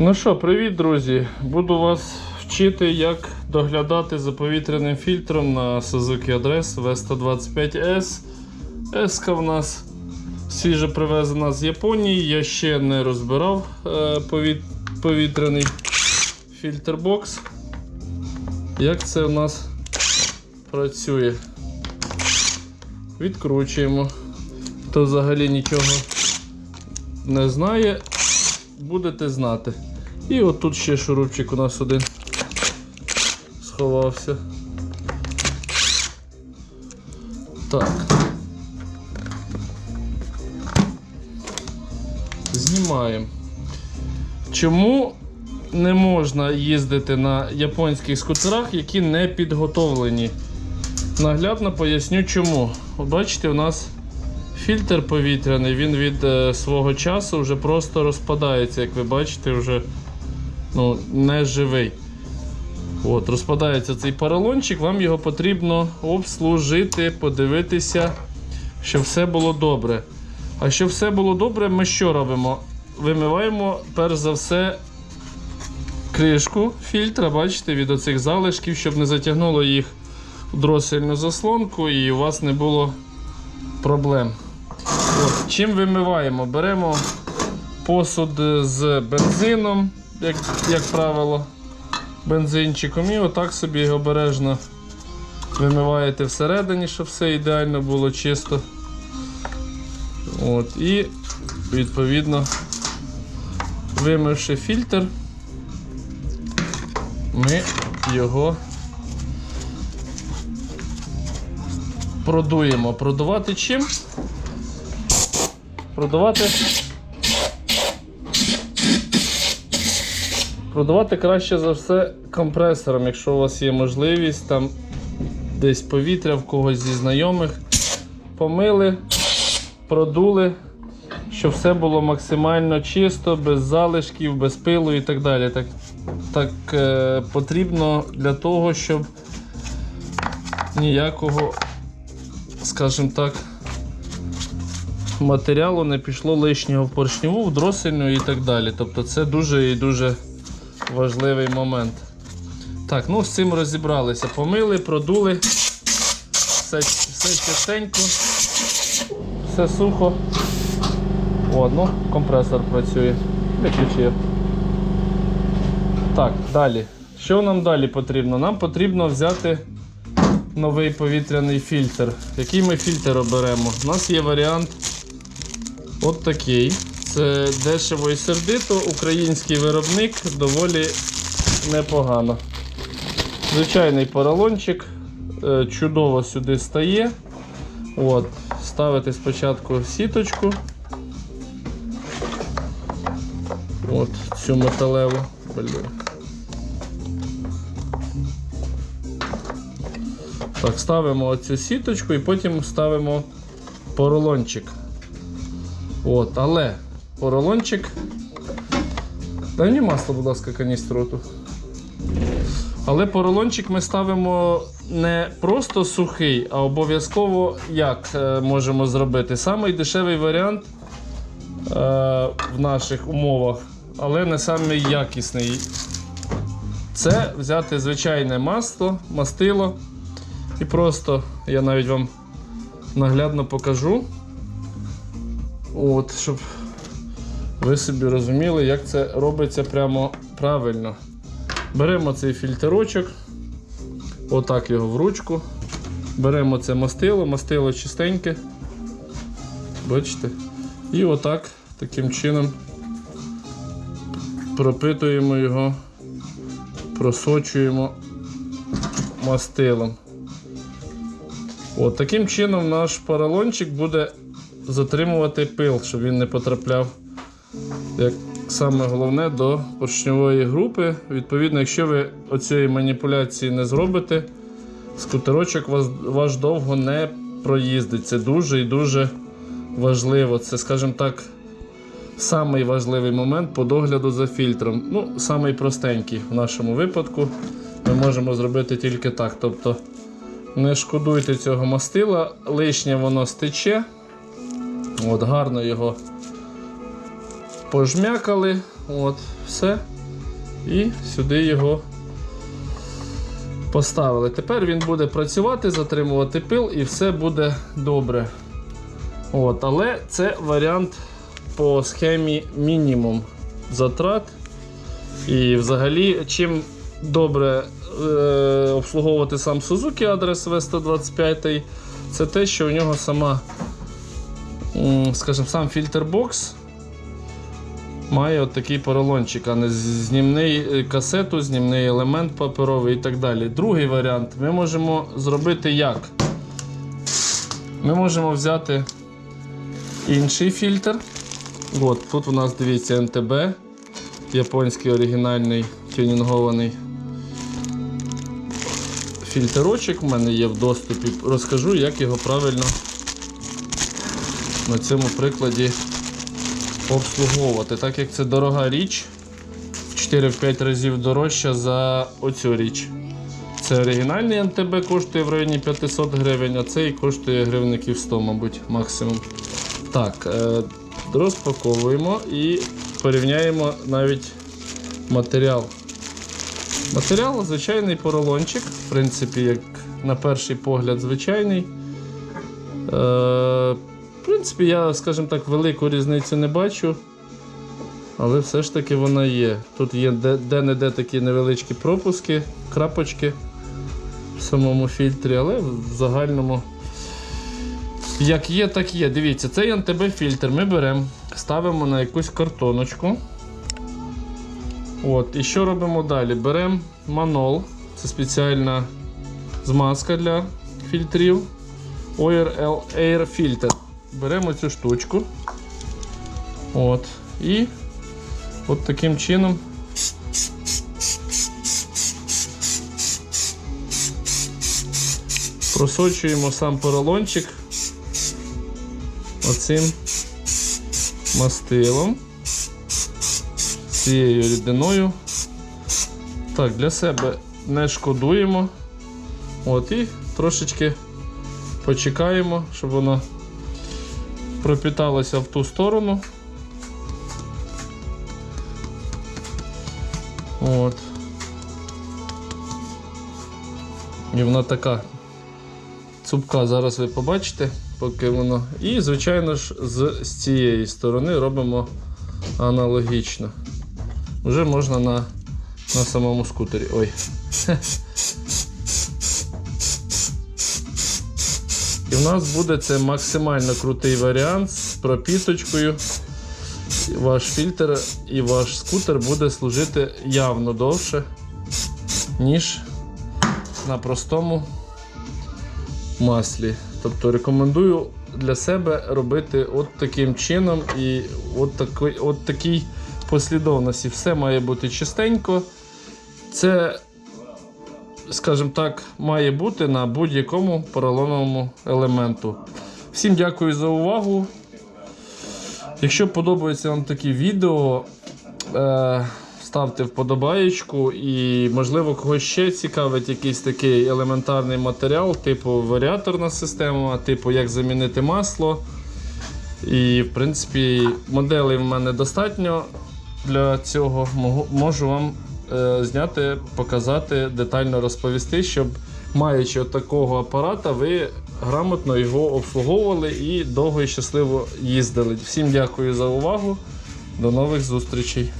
Ну що, привіт, друзі! Буду вас вчити, як доглядати за повітряним фільтром на Suzuki Address V125S. S в нас свіжо привезена з Японії. Я ще не розбирав е, повіт- повітряний фільтрбокс. Як це у нас працює? Відкручуємо. Хто взагалі нічого не знає, будете знати. І отут ще шурупчик у нас один сховався. Так. Знімаємо. Чому не можна їздити на японських скутерах, які не підготовлені? Наглядно поясню чому. Бачите, у нас фільтр повітряний, він від е, свого часу вже просто розпадається, як ви бачите, вже ну, не живий. От, розпадається цей поролончик, вам його потрібно обслужити, подивитися, щоб все було добре. А щоб все було добре, ми що робимо? Вимиваємо, перш за все, кришку фільтра, бачите, від оцих залишків, щоб не затягнуло їх в дросельну заслонку і у вас не було проблем. От, чим вимиваємо? Беремо посуд з бензином, як, як правило, бензинчиком, і отак собі обережно вимиваєте всередині, щоб все ідеально було чисто. От, і відповідно, вимивши фільтр, ми його продуємо. Продувати чим? Продавати. Продавати краще за все компресором, якщо у вас є можливість, там десь повітря в когось зі знайомих. Помили, продули, щоб все було максимально чисто, без залишків, без пилу і так далі. Так, так е, потрібно для того, щоб ніякого, скажімо так, матеріалу не пішло лишнього в поршневу, в дросельну і так далі. Тобто це дуже і дуже важливий момент. Так, ну з цим розібралися. Помили, продули. Все, все чистенько, все сухо. О, ну, компресор працює. Виключив. Так, далі. Що нам далі потрібно? Нам потрібно взяти новий повітряний фільтр. Який ми фільтр оберемо? У нас є варіант от такий. Це дешево і сердито, український виробник доволі непогано. Звичайний поролончик, е, чудово сюди стає. От, ставите спочатку сіточку. От цю металеву. Блін. Так, ставимо оцю сіточку і потім ставимо поролончик. От, але поролончик. Дай мені масло, будь ласка, каністру ту. Але поролончик ми ставимо не просто сухий, а обов'язково як е, можемо зробити. Самий дешевий варіант е, в наших умовах, але не самий якісний. Це взяти звичайне масло, мастило. І просто я навіть вам наглядно покажу. От, щоб ви собі розуміли, як це робиться прямо правильно. Беремо цей фільтрочок, отак його в ручку. Беремо це мастило, мастило чистеньке. Бачите? І отак таким чином пропитуємо його, просочуємо мастилом. От, таким чином наш поролончик буде затримувати пил, щоб він не потрапляв, як саме головне, до поршньової групи. Відповідно, якщо ви оцієї маніпуляції не зробите, скутерочок ваш довго не проїздить. Це дуже і дуже важливо. Це, скажімо так, самий важливий момент по догляду за фільтром. Ну, самий простенький в нашому випадку. Ми можемо зробити тільки так. Тобто не шкодуйте цього мастила, лишнє воно стече. От, гарно його пожмякали. От, все. І сюди його поставили. Тепер він буде працювати, затримувати пил і все буде добре. От, але це варіант по схемі мінімум затрат. І взагалі, чим добре е, обслуговувати сам Suzuki адрес V125, це те, що у нього сама, скажімо, сам фільтрбокс має от такий поролончик, а не знімний е, касету, знімний елемент паперовий і так далі. Другий варіант ми можемо зробити як? Ми можемо взяти інший фільтр. От, тут у нас дивіться НТБ, японський оригінальний тюнінгований фільтрочок. У мене є в доступі. Розкажу, як його правильно на цьому прикладі обслуговувати. Так як це дорога річ, в 4-5 разів дорожча за оцю річ. Це оригінальний НТБ коштує в районі 500 гривень, а цей коштує гривників 100, мабуть, максимум. Так, е, розпаковуємо і порівняємо навіть матеріал. Матеріал звичайний поролончик, в принципі, як на перший погляд, звичайний. Принципі, я, скажімо так, велику різницю не бачу. Але все ж таки вона є. Тут є де- де-не-де такі невеличкі пропуски, крапочки в самому фільтрі, але в загальному. Як є, так є. Дивіться, цей НТБ фільтр ми беремо, ставимо на якусь картоночку. От, і що робимо далі? Беремо манол, це спеціальна змазка для фільтрів. Oil Air Filter. Беремо цю штучку. От, і от таким чином. Просочуємо сам поролончик оцим мастилом, цією рідиною. Так, для себе не шкодуємо. От і трошечки почекаємо, щоб воно пропіталося в ту сторону. От. І вона така цупка, зараз ви побачите, поки воно. І, звичайно ж, з, з цієї сторони робимо аналогічно. Вже можна на, на самому скутері. Ой. В нас буде це максимально крутий варіант з пропіточкою. Ваш фільтр і ваш скутер буде служити явно довше, ніж на простому маслі. Тобто рекомендую для себе робити от таким чином і от, такий, от такій послідовності. Все має бути чистенько. Це, скажімо так, має бути на будь-якому поролоновому елементу. Всім дякую за увагу. Якщо подобаються вам такі відео, е, ставте вподобаєчку і, можливо, когось ще цікавить якийсь такий елементарний матеріал, типу варіаторна система, типу як замінити масло. І, в принципі, моделей в мене достатньо для цього. Можу вам зняти, показати, детально розповісти, щоб маючи такого апарата, ви грамотно його обслуговували і довго і щасливо їздили. Всім дякую за увагу. До нових зустрічей.